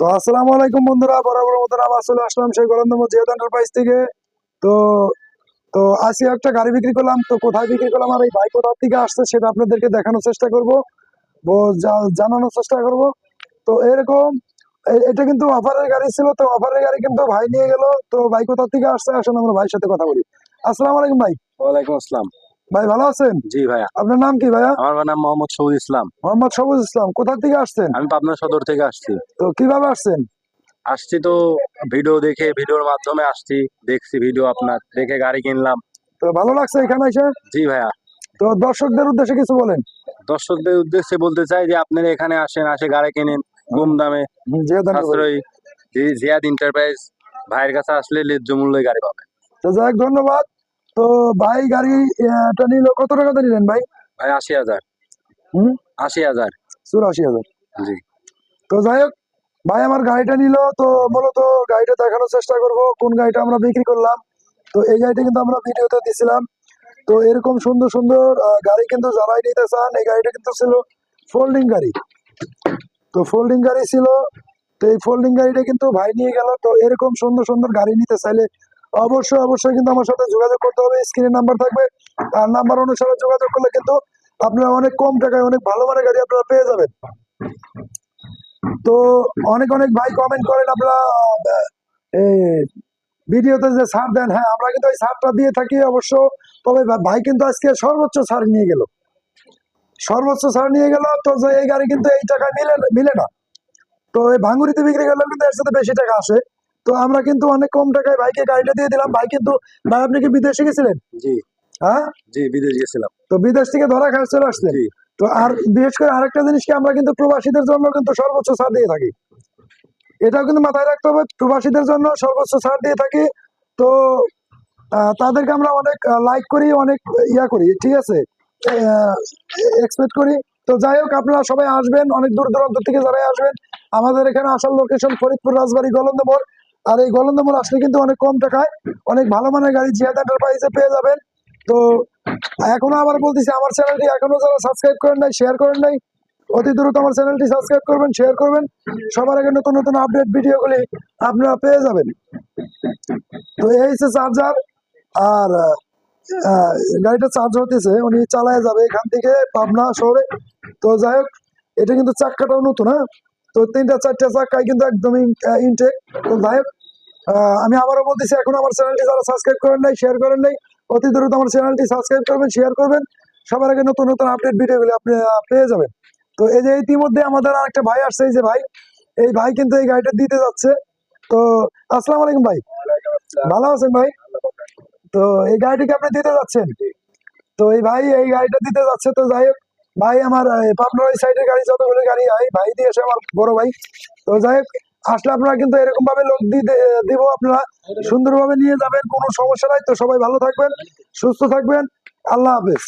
তো আসসালামু আলাইকুম বন্ধুরা বরাবর মতন আবার চলে আসলাম সেই গরন্দম জিয়াদ এন্টারপ্রাইজ থেকে। তো তো আজকে একটা গাড়ি বিক্রি করলাম, তো কোথায় বিক্রি করলাম আর এই বাইক কোথা থেকে আসছে সেটা আপনাদেরকে দেখানোর চেষ্টা করব জানানোর চেষ্টা করব। তো এরকম এটা কিন্তু অফারের গাড়ি ছিল, তো অফারের গাড়ি কিন্তু ভাই নিয়ে গেল, তো ভাই কোথা থেকে আসছে আসলে আমরা ভাইয়ের সাথে কথা বলি। আসসালামু আলাইকুম ভাই। ওয়ালাইকুম আসসালাম। ভাই ভালো আছেন? জি ভাইয়া। আপনার নাম কি ভাইয়া? আমার নাম মোহাম্মদ সবুজ ইসলাম। মোহাম্মদ সবুজ ইসলাম কোথা থেকে আসছেন? আমি পাবনা সদর থেকে আসছি। তো কীভাবে আসছেন? আসছি তো ভিডিও দেখে ভিডিওর মাধ্যমে আসছি দেখছি ভিডিও আপনার দেখে গাড়ি কিনলাম। তো ভালো লাগছে এখানে এসে? জি ভাইয়া। তো দর্শকদের উদ্দেশ্যে কিছু বলেন। দর্শকদের উদ্দেশ্যে বলতে চাই যে আপনারা এখানে আসেন আসে গাড়ি কিনেন কম দামে। সাশ্রয়ী। জিয়াদ এন্টারপ্রাইজ ভাইয়ের কাছে আসলে ন্যায্য মূল্যে গাড়ি পাবেন। তো যাই ধন্যবাদ। তো ভাই গাড়ি নিল কত টাকাতে নিলেন ভাই? ভাই আশি হাজার। হুম? আশি হাজার। চুরাশি হাজার। জি। তো যাই হোক ভাই আমার গাড়িটা নিল তো মূলত গাড়িটা দেখানোর চেষ্টা করব কোন গাড়িটা আমরা বিক্রি করলাম। তো এই গাড়িটা কিন্তু আমরা ভিডিওতে দিছিলাম। তো এরকম সুন্দর সুন্দর গাড়ি কিন্তু যারাই নিতে চান এই গাড়িটা কিন্তু ছিল ফোল্ডিং গাড়ি। তো ফোল্ডিং গাড়ি ছিল তো এই ফোল্ডিং গাড়িটা কিন্তু ভাই নিয়ে গেল। তো এরকম সুন্দর সুন্দর গাড়ি নিতে চাইলে অবশ্যই অবশ্যই কিন্তু আমার সাথে যোগাযোগ করতে হবে। স্ক্রিনে নাম্বার থাকবে। আর নাম্বার অনুসারে যোগাযোগ করলে কিন্তু আপনারা অনেক কম টাকায় অনেক ভালো মানের গাড়ি আপনারা পেয়ে যাবেন। তো অনেক অনেক ভাই কমেন্ট করেন আপনারা ভিডিওতে যে ছাড় দেন। হ্যাঁ আমরা কিন্তু ওই ছাড়টা দিয়ে থাকি অবশ্য। তবে ভাই কিন্তু আজকে সর্বোচ্চ ছাড় নিয়ে গেল। সর্বোচ্চ ছাড় নিয়ে গেল তো এই গাড়ি কিন্তু এই টাকায় মিলে মিলে না। তো এই ভাঙ্গুরিতে বিক্রি করলে কিন্তু এর সাথে বেশি টাকা আসে। তো আমরা কিন্তু অনেক কম টাকায় ভাইকে গাড়িটা দিয়ে দিলাম। ভাই কিন্তু ভাই আপনি কি বিদেশে গেছিলেন? জি। হ্যাঁ? জি বিদেশ গেছিলাম। তো বিদেশ থেকে ধরা খায় চলে আসছেন জি। তো আর বিশেষ করে আরেকটা জিনিস কি আমরা কিন্তু প্রবাসীদের জন্য কিন্তু সর্বোচ্চ ছাড় দিয়ে থাকি। এটাও কিন্তু মাথায় রাখতে হবে প্রবাসীদের জন্য সর্বোচ্চ ছাড় দিয়ে থাকি। তো তাদেরকে আমরা অনেক লাইক করি অনেক ইয়া করি ঠিক আছে? এক্সপেক্ট করি। তো যাই হোক আপনারা সবাই আসবেন অনেক দূর দূরান্ত থেকে যারাই আসবেন আমাদের এখানে আসার লোকেশন ফরিদপুর রাজবাড়ি গলন্দমোর আর এই গলন্দমোর আসলে কিন্তু অনেক কম টাকায়, অনেক ভালো মানের গাড়ি জিয়াদ এন্টারপ্রাইজে পেয়ে যাবেন। তো এখনও আবার বলতেছি, আমার চ্যানেলটি এখনও যারা সাবস্ক্রাইব করেন নাই শেয়ার করেন নাই, অতি দ্রুত আমার চ্যানেলটি সাবস্ক্রাইব করবেন শেয়ার করবেন। সবার আগে নতুন নতুন আপডেট ভিডিওগুলি আপনারা পেয়ে যাবেন। তো এই হচ্ছে চার্জার আর গাড়িটা চার্জ হতেছে, উনি চালায় যাবে এখান থেকে পাবনা শহরে। তো যাই হোক, এটা কিন্তু চাক্কাটাও নতুন হ্যাঁ? তো তিনটা চারটা চাক্কায় কিন্তু একদমই ইনটেক তো হোক আমি আবারও বলতেছি এখন আমার চ্যানেলটি যারা সাবস্ক্রাইব করেন নাই শেয়ার করেন নাই অতি দ্রুত আমার চ্যানেলটি সাবস্ক্রাইব করবেন শেয়ার করবেন। সবার আগে নতুন নতুন আপডেট ভিডিওগুলি আপনি পেয়ে যাবেন। তো এই যে ইতিমধ্যে আমাদের আরেকটা ভাই আসছে এই যে ভাই এই ভাই কিন্তু এই গাড়িটা দিতে যাচ্ছে। তো আসসালামু আলাইকুম ভাই। ভালো আছেন ভাই? তো এই গাড়িটাকে আপনি দিতে যাচ্ছেন? তো এই ভাই এই গাড়িটা দিতে যাচ্ছে তো যাই হোক ভাই, আমার পাবনার ওই সাইডের গাড়ি, যতগুলো গাড়ি হয় ভাই দিয়ে এসে আমার বড় ভাই। তো যাই আসলে আপনারা কিন্তু এরকম ভাবে লোক দিব আপনারা। সুন্দরভাবে নিয়ে যাবেন, কোনো সমস্যা নাই। তো সবাই ভালো থাকবেন, সুস্থ থাকবেন। আল্লাহ হাফেজ।